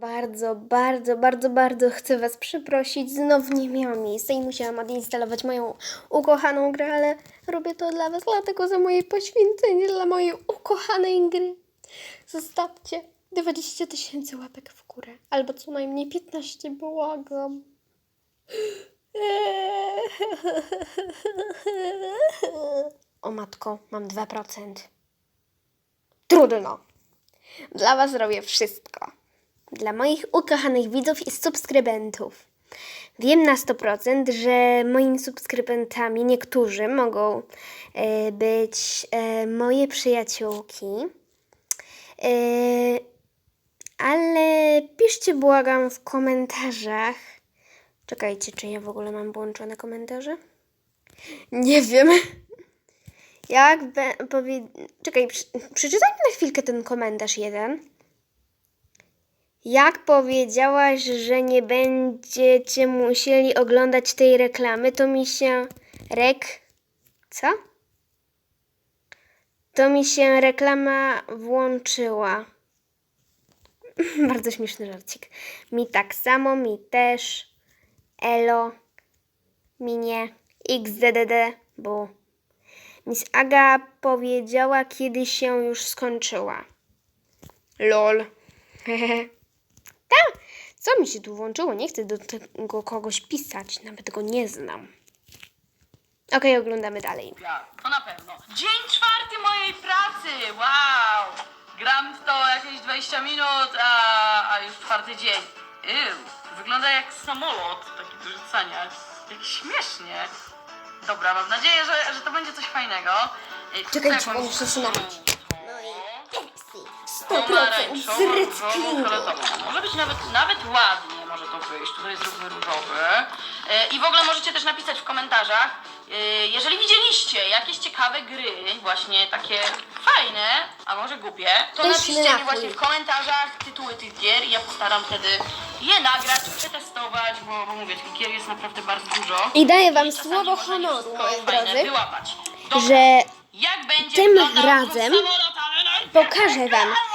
Bardzo, bardzo, bardzo, bardzo chcę Was przeprosić. Znowu nie miałam miejsca i musiałam odinstalować moją ukochaną grę, ale robię to dla Was, dlatego za moje poświęcenie dla mojej ukochanej gry. Zostawcie 20 tysięcy łapek w górę, albo co najmniej 15, błagam. O matko, mam 2%. Trudno. Dla Was robię wszystko. Dla moich ukochanych widzów i subskrybentów. Wiem na 100%, że moimi subskrybentami niektórzy mogą e, być e, moje przyjaciółki. E, ale piszcie błagam w komentarzach. Czekajcie, czy ja w ogóle mam włączone komentarze? Nie wiem. Jak be, powie... Czekaj, przy, przeczytaj na chwilkę ten komentarz jeden. Jak powiedziałaś, że nie będziecie musieli oglądać tej reklamy, to mi się rek... Co? To mi się reklama włączyła. Bardzo śmieszny żarcik. Mi tak samo, mi też. Elo. Mi nie. XDDD, bo Miss Aga powiedziała, kiedy się już skończyła. Lol. Ta, co mi się tu włączyło? Nie chcę do tego kogoś pisać, nawet go nie znam. Okej, oglądamy dalej. Ja, to na pewno. Dzień czwarty mojej pracy! Wow! Gram w to jakieś 20 minut, a, a już czwarty dzień. Ew, wygląda jak samolot taki do rzucania. Jak śmiesznie. Dobra, mam nadzieję, że, że to będzie coś fajnego. Czekajcie, tutaj bo muszę się napić. To 100% pomarańczową, z różową, recyklingu. fioletową. Może być nawet, nawet ładnie może to wyjść. Tutaj zróbmy różowy. E, I w ogóle możecie też napisać w komentarzach, e, jeżeli widzieliście jakieś ciekawe gry, właśnie takie fajne, a może głupie, to Też napiszcie mi właśnie w komentarzach tytuły tych gier i ja postaram wtedy je nagrać, przetestować, bo, bo mówię, tych gier jest naprawdę bardzo dużo. I daję wam czasami słowo można nie honoru, wszystko moi fajne drodzy, wyłapać. Dobra, że jak będzie tym wyglądał razem samolot, ale najpierw- pokażę wam,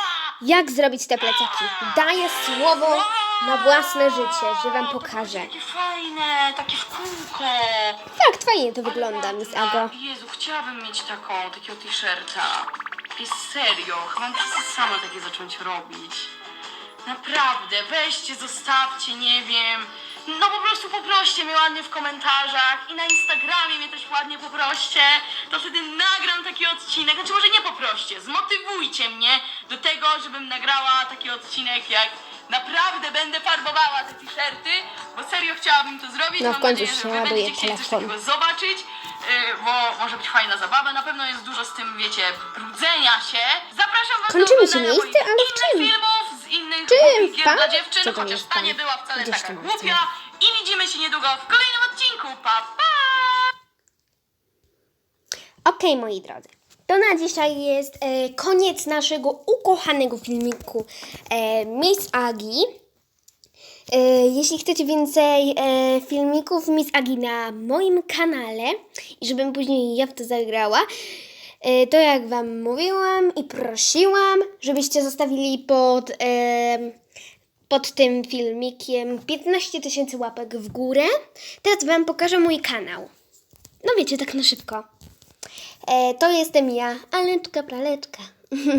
jak zrobić te plecaki. Daję słowo na własne życie, że wam pokażę. Takie fajne, takie w kółko. Tak, fajnie to wygląda, Miss Ago. Jezu, chciałabym mieć taką, takiego t-shirta. Jest serio, chyba muszę sama takie zacząć robić. Naprawdę, weźcie, zostawcie, nie wiem. No po prostu poproście mnie ładnie w komentarzach i na Instagramie mnie też ładnie poproście. To wtedy nagram taki odcinek. Znaczy może nie poproście, zmotywujcie mnie do tego, żebym nagrała taki odcinek jak naprawdę będę farbowała te t-shirty, bo serio chciałabym to zrobić. No, w Mam końcu nadzieję, że wy będziecie chcieli coś telefon. takiego zobaczyć, yy, bo może być fajna zabawa. Na pewno jest dużo z tym, wiecie, brudzenia się. Zapraszam was Kończymy do się oglądania miejsce, moich ale w innych czym? filmów, z innych Czym? głupich gier Pan? dla dziewczyn, Co to chociaż jest ta pan? nie była wcale Gdzieś taka tam jest, głupia. I widzimy się niedługo w kolejnym odcinku. Pa, pa! Okej, moi drodzy. To na dzisiaj jest e, koniec naszego ukochanego filmiku e, Miss Agi. E, jeśli chcecie więcej e, filmików Miss Agi na moim kanale i żebym później ja w to zagrała, to jak Wam mówiłam i prosiłam, żebyście zostawili pod, e, pod tym filmikiem 15 tysięcy łapek w górę. Teraz Wam pokażę mój kanał. No wiecie, tak na szybko. E, to jestem ja, Aleczka Praleczka.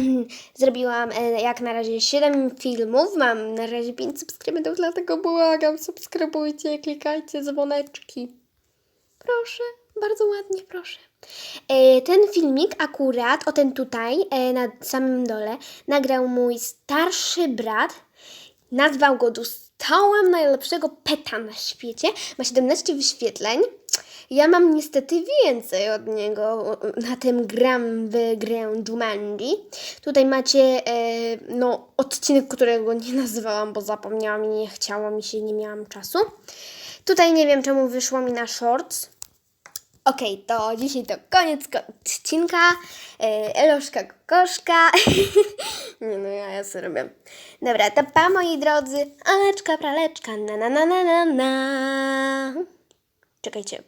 Zrobiłam e, jak na razie 7 filmów, mam na razie 5 subskrybentów, dlatego błagam, subskrybujcie, klikajcie dzwoneczki. Proszę, bardzo ładnie, proszę. E, ten filmik akurat, o ten tutaj, e, na samym dole, nagrał mój starszy brat. Nazwał go Dostałem najlepszego peta na świecie. Ma 17 wyświetleń. Ja mam niestety więcej od niego. Na tym gram w grę Jumanji. Tutaj macie e, no, odcinek, którego nie nazywałam, bo zapomniałam i nie chciało mi się, nie miałam czasu. Tutaj nie wiem, czemu wyszło mi na shorts. Okej, to dzisiaj to koniec ko- odcinka. E, Eloszka kokoszka. Nie no, ja, ja sobie robię. Dobra, to pa moi drodzy. Aleczka, praleczka, na na na na na na. Czekajcie,